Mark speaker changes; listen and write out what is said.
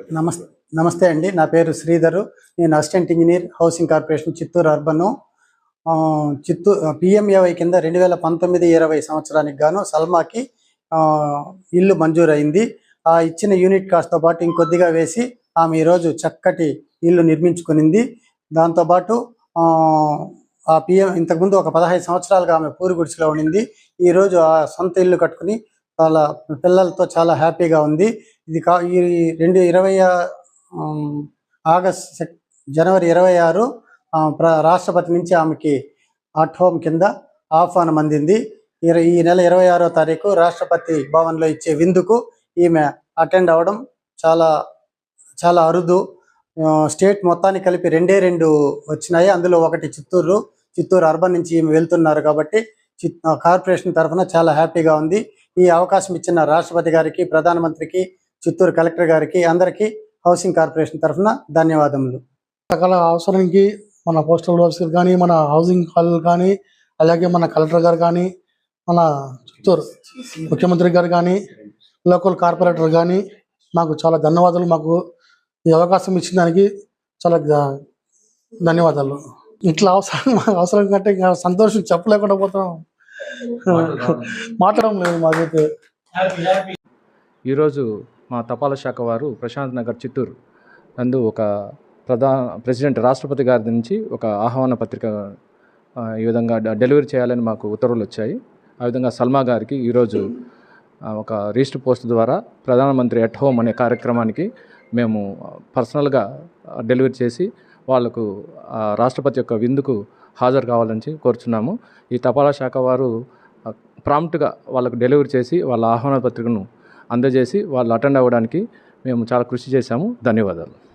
Speaker 1: నమస్తే నమస్తే అండి. నా పేరు శ్రీధరు. నేను assistant engineer housing corporation Chittoor urban. Chittoor చిత్తూ పిఎంఏవై కింద రెండు వేల పంతొమ్మిది ఇరవై సంవత్సరానికి గాను సల్మాకి ఇల్లు మంజూరు అయింది ఆ ఇచ్చిన యూనిట్ కాస్ట్తో పాటు ఇంకొద్దిగా వేసి ఆమె ఈరోజు చక్కటి ఇల్లు నిర్మించుకునింది. దాంతోపాటు ఆ, ఆ పిఎం ఇంతకుముందు ఒక పదహైదు సంవత్సరాలుగా ఆమె పూరి గుడిసెలో ఉండింది. ఈరోజు ఆ సొంత ఇల్లు కట్టుకుని చాలా పిల్లలతో చాలా హ్యాపీగా ఉంది. ఇది కా ఈ రెండు ఇరవై ఆగస్ట్ జనవరి ఇరవై ఆరు ప్ర- రాష్ట్రపతి నుంచి ఆమెకి అట్ హోమ్ కింద ఆహ్వానం అందింది. ఈ నెల ఇరవై ఆరో తారీఖు రాష్ట్రపతి భవన్లో ఇచ్చే విందుకు ఈమె అటెండ్ అవ్వడం చాలా చాలా అరుదు. స్టేట్ మొత్తాన్ని కలిపి రెండే రెండు వచ్చినాయి. అందులో ఒకటి చిత్తూరు చిత్తూరు అర్బన్ నుంచి ఈమె వెళ్తున్నారు కాబట్టి కార్పొరేషన్ తరఫున చాలా హ్యాపీగా ఉంది. ఈ అవకాశం ఇచ్చిన రాష్ట్రపతి గారికి ప్రధానమంత్రికి చిత్తూరు కలెక్టర్ గారికి అందరికీ హౌసింగ్ కార్పొరేషన్ తరఫున ధన్యవాదములు.
Speaker 2: రకాల అవసరానికి మన పోస్టల్ ఆఫీసర్ కానీ మన హౌసింగ్ హాల్ కానీ అలాగే మన కలెక్టర్ గారు కానీ మన చిత్తూరు ముఖ్యమంత్రి గారు కానీ లోకల్ కార్పొరేటర్ కానీ మాకు చాలా ధన్యవాదాలు. మాకు ఈ అవకాశం ఇచ్చిన దానికి చాలా ధన్యవాదాలు. ఇట్లా అవసరం మాకు అవసరం కంటే సంతోషం చెప్పలేకుండా పోతాం మాట్లాడడం లేదు మాకైతే.
Speaker 3: ఈరోజు మా తపాలా శాఖ వారు ప్రశాంత్ నగర్ చిత్తూరు నందు ఒక ప్రధాన ప్రెసిడెంట్ రాష్ట్రపతి గారి నుంచి ఒక ఆహ్వాన పత్రిక ఈ విధంగా డ- డెలివరీ చేయాలని మాకు ఉత్తర్వులు వచ్చాయి. ఆ విధంగా సల్మా గారికి ఈరోజు ఒక రిజిస్టర్ పోస్ట్ ద్వారా ప్రధానమంత్రి ఎట్ హోమ్ అనే కార్యక్రమానికి మేము పర్సనల్గా డెలివరీ చేసి వాళ్ళకు రాష్ట్రపతి యొక్క విందుకు హాజరు కావాలని కోరుచున్నాము. ఈ తపాలా శాఖ వారు ప్రాంప్ట్గా వాళ్ళకు డెలివరీ చేసి వాళ్ళ ఆహ్వాన పత్రికను అందజేసి వాళ్ళు అటెండ్ అవ్వడానికి మేము చాలా కృషి చేశాము. ధన్యవాదాలు.